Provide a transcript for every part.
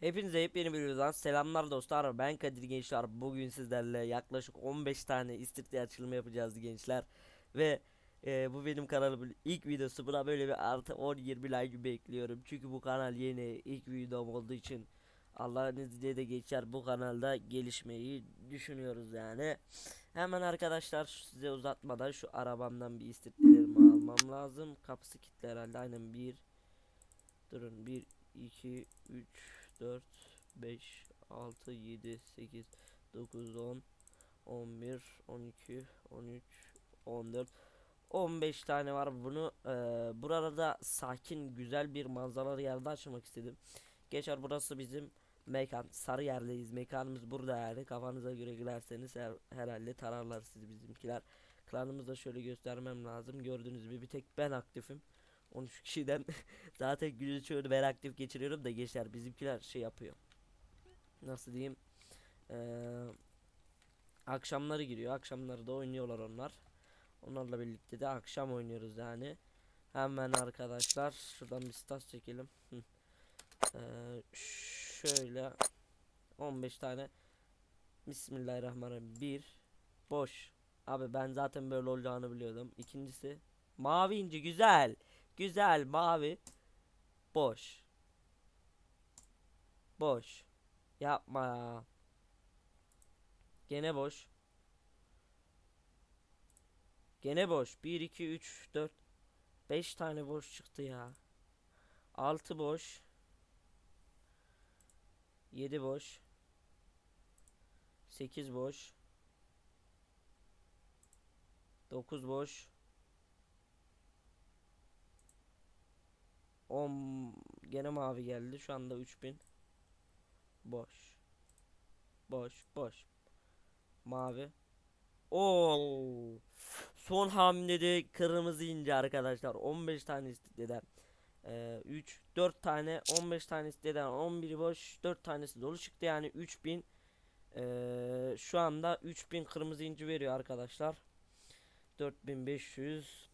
Hepinize yepyeni bir videodan selamlar dostlar. Ben Kadir Gençler. Bugün sizlerle yaklaşık 15 tane istifte açılımı yapacağız gençler. Ve e, bu benim kanalımın ilk videosu buna böyle bir artı 10-20 like bekliyorum. Çünkü bu kanal yeni ilk videom olduğu için Allah'ın izniyle de geçer bu kanalda gelişmeyi düşünüyoruz yani. Hemen arkadaşlar size uzatmadan şu arabamdan bir istiftelerimi almam lazım. Kapısı kilitli herhalde. Aynen bir durun 1 2 3 4 5 6 7 8 9 10 11 12 13 14 15 tane var. Bunu eee burada da sakin güzel bir manzaralı yerde açmak istedim. Geçer burası bizim mekan sarı yerdeyiz mekanımız burada yani kafanıza göre gülerseniz her, herhalde tararlar sizi bizimkiler. Klanımızda şöyle göstermem lazım gördüğünüz gibi bir tek ben aktifim. 13 kişiden zaten günün çoğunu ben aktif geçiriyorum da gençler bizimkiler şey yapıyor. Nasıl diyeyim? Eee akşamları giriyor. Akşamları da oynuyorlar onlar. Onlarla birlikte de akşam oynuyoruz yani. Hemen arkadaşlar şuradan bir stas çekelim. Hı. Eee, şöyle 15 tane Bismillahirrahmanirrahim. Bir boş. Abi ben zaten böyle olacağını biliyordum. İkincisi mavi inci güzel. Güzel mavi. Boş. Boş. Yapma ya. Gene boş. Gene boş. 1 2 3 4 5 tane boş çıktı ya. 6 boş. 7 boş. 8 boş. 9 boş. 10 gene mavi geldi. Şu anda 3000. Boş. Boş, boş. Mavi. Oo. Son hamlede kırmızı ince arkadaşlar. 15 tane isteden. Ee, 3 4 tane 15 tane isteden 11 boş 4 tanesi dolu çıktı. Yani 3000 ee, şu anda 3000 kırmızı inci veriyor arkadaşlar. 4500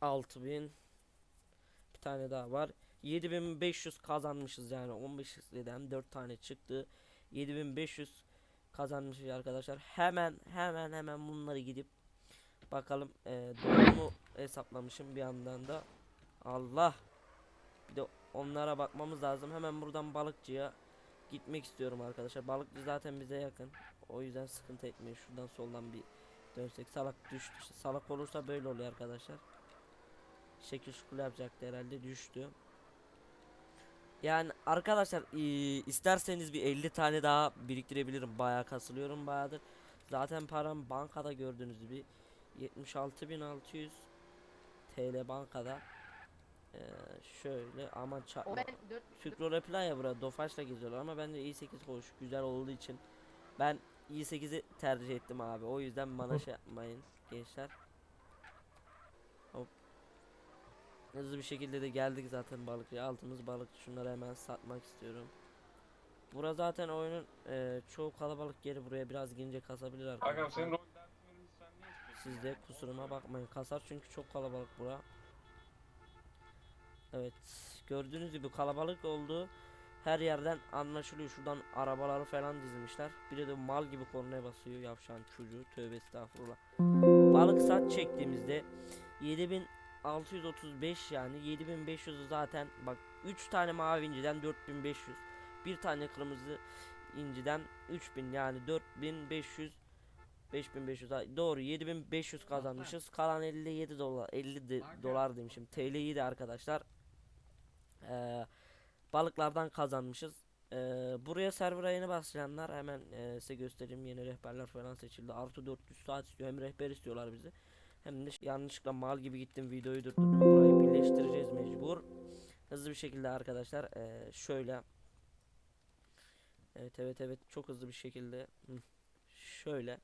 6000 bir tane daha var. 7500 kazanmışız yani. 15 isteden 4 tane çıktı. 7500 kazanmışız arkadaşlar. Hemen hemen hemen bunları gidip bakalım ee, doğru mu hesaplamışım bir yandan da Allah. Bir de onlara bakmamız lazım. Hemen buradan balıkçıya gitmek istiyorum arkadaşlar. Balıkçı zaten bize yakın. O yüzden sıkıntı etmeyin. Şuradan soldan bir dönsek. Salak düştü. Salak olursa böyle oluyor arkadaşlar. Şekil şukul yapacaktı herhalde. Düştü. Yani arkadaşlar isterseniz bir 50 tane daha biriktirebilirim. Bayağı kasılıyorum bayağıdır. Zaten param bankada gördüğünüz gibi 76.600 TL bankada. Ee, şöyle aman O çarpma. ben 4 Sükro reply ya burada Dofaş'la geziyorlar ama ben de i8 hoş güzel olduğu için ben i8'i tercih ettim abi. O yüzden bana şey yapmayın gençler. Hop. Hızlı bir şekilde de geldik zaten balıkçıya. Altımız balık. Şunları hemen satmak istiyorum. Bura zaten oyunun e, çoğu kalabalık yeri buraya biraz gince kasabilir arkadaşlar. senin rol dersini sen ne istiyorsun? Siz de kusuruma bakmayın. Kasar çünkü çok kalabalık bura. Evet. Gördüğünüz gibi kalabalık oldu. Her yerden anlaşılıyor. Şuradan arabaları falan dizmişler. Biri de mal gibi kornaya basıyor. Yavşan çocuğu. Tövbe estağfurullah. Balık sat çektiğimizde 7635 yani 7500 zaten bak 3 tane mavi inciden 4500 bir tane kırmızı inciden 3000 yani 4500 5500 ay- doğru 7500 kazanmışız. Kalan 57 dolar 50 de- dolar demişim. TL'yi de arkadaşlar eee, balıklardan kazanmışız. Eee, buraya server ayını başlayanlar hemen eee, size göstereyim yeni rehberler falan seçildi. Artı 400 saat istiyor hem rehber istiyorlar bizi. Hem de yanlışlıkla mal gibi gittim videoyu durdurdum. Burayı birleştireceğiz mecbur. Hızlı bir şekilde arkadaşlar eee, şöyle Evet evet evet çok hızlı bir şekilde şöyle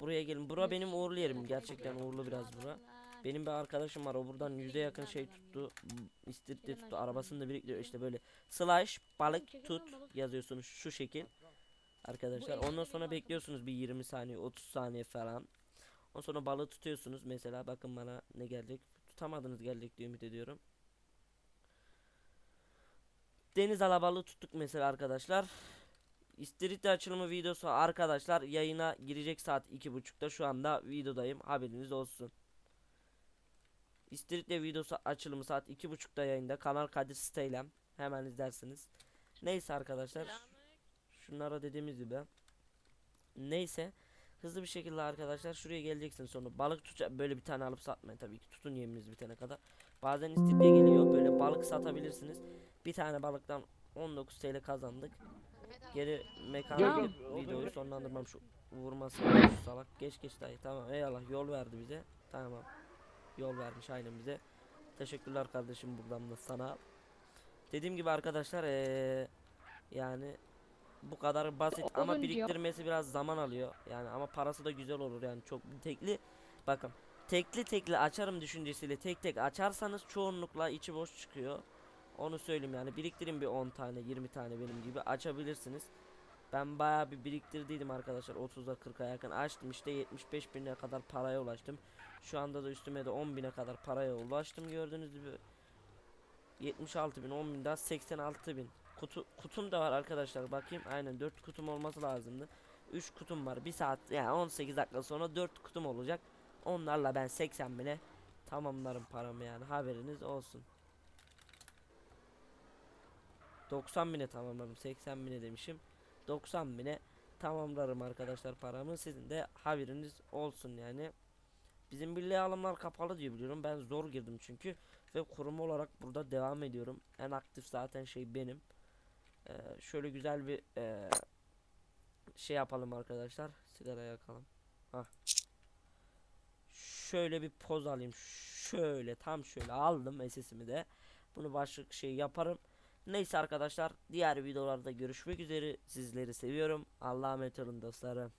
Buraya gelin. Bura benim uğurlu yerim. Gerçekten uğurlu biraz bura. Benim bir arkadaşım var. O buradan yüze yakın şey tuttu. m, İstirte tuttu. Arabasını da biriktiriyor. İşte böyle slash balık tut yazıyorsunuz şu şekil. Arkadaşlar ondan sonra bekliyorsunuz bir 20 saniye 30 saniye falan. Ondan sonra balığı tutuyorsunuz. Mesela bakın bana ne gelecek. Tutamadınız gelecek diye ümit ediyorum. Deniz alabalığı tuttuk mesela arkadaşlar. İstiridye açılımı videosu arkadaşlar yayına girecek saat 2.30'da şu anda videodayım haberiniz olsun. İstiridye videosu açılımı saat 2.30'da yayında kanal Kadir Steylem hemen izlersiniz. Neyse arkadaşlar şunlara dediğimiz gibi neyse hızlı bir şekilde arkadaşlar şuraya geleceksin sonra balık tutacak böyle bir tane alıp satmayın tabii ki tutun yeminiz bitene kadar. Bazen istiridye geliyor böyle balık satabilirsiniz. Bir tane balıktan 19 TL kazandık. Geri gel, videoyu sonlandırmam şu vurması şu salak. Geç geç dayı tamam eyvallah yol verdi bize. Tamam. Yol vermiş aynen bize. Teşekkürler kardeşim buradan da sana. Dediğim gibi arkadaşlar eee yani bu kadar basit O- ama biriktirmesi biraz zaman alıyor. Yani ama parası da güzel olur yani çok tekli bakın tekli tekli açarım düşüncesiyle tek tek açarsanız çoğunlukla içi boş çıkıyor. Onu söyleyeyim yani biriktirin bir 10 tane 20 tane benim gibi açabilirsiniz. Ben bayağı bir biriktirdiydim arkadaşlar 30'a 40'a yakın. Açtım işte 75 bine kadar paraya ulaştım. Şu anda da üstüme de 10 bine kadar paraya ulaştım gördüğünüz gibi. 76 bin 10 bin daha 86 bin. Kutu kutum da var arkadaşlar bakayım. Aynen 4 kutum olması lazımdı. 3 kutum var 1 saat yani 18 dakika sonra 4 kutum olacak. Onlarla ben 80 bine tamamlarım paramı yani haberiniz olsun. 90 bine tamamlarım 80 bine demişim 90 bine tamamlarım arkadaşlar paramı. Sizin de haberiniz olsun yani. Bizim birliğe alımlar kapalı diye biliyorum. Ben zor girdim çünkü ve kurum olarak burada devam ediyorum. En aktif zaten şey benim. Ee, şöyle güzel bir ee, şey yapalım arkadaşlar. Sigara yakalım. Hah. şöyle bir poz alayım. Şöyle tam şöyle aldım SS'imi de. Bunu başlık şey yaparım Neyse arkadaşlar diğer videolarda görüşmek üzere. Sizleri seviyorum. Allah'a emanet olun dostlarım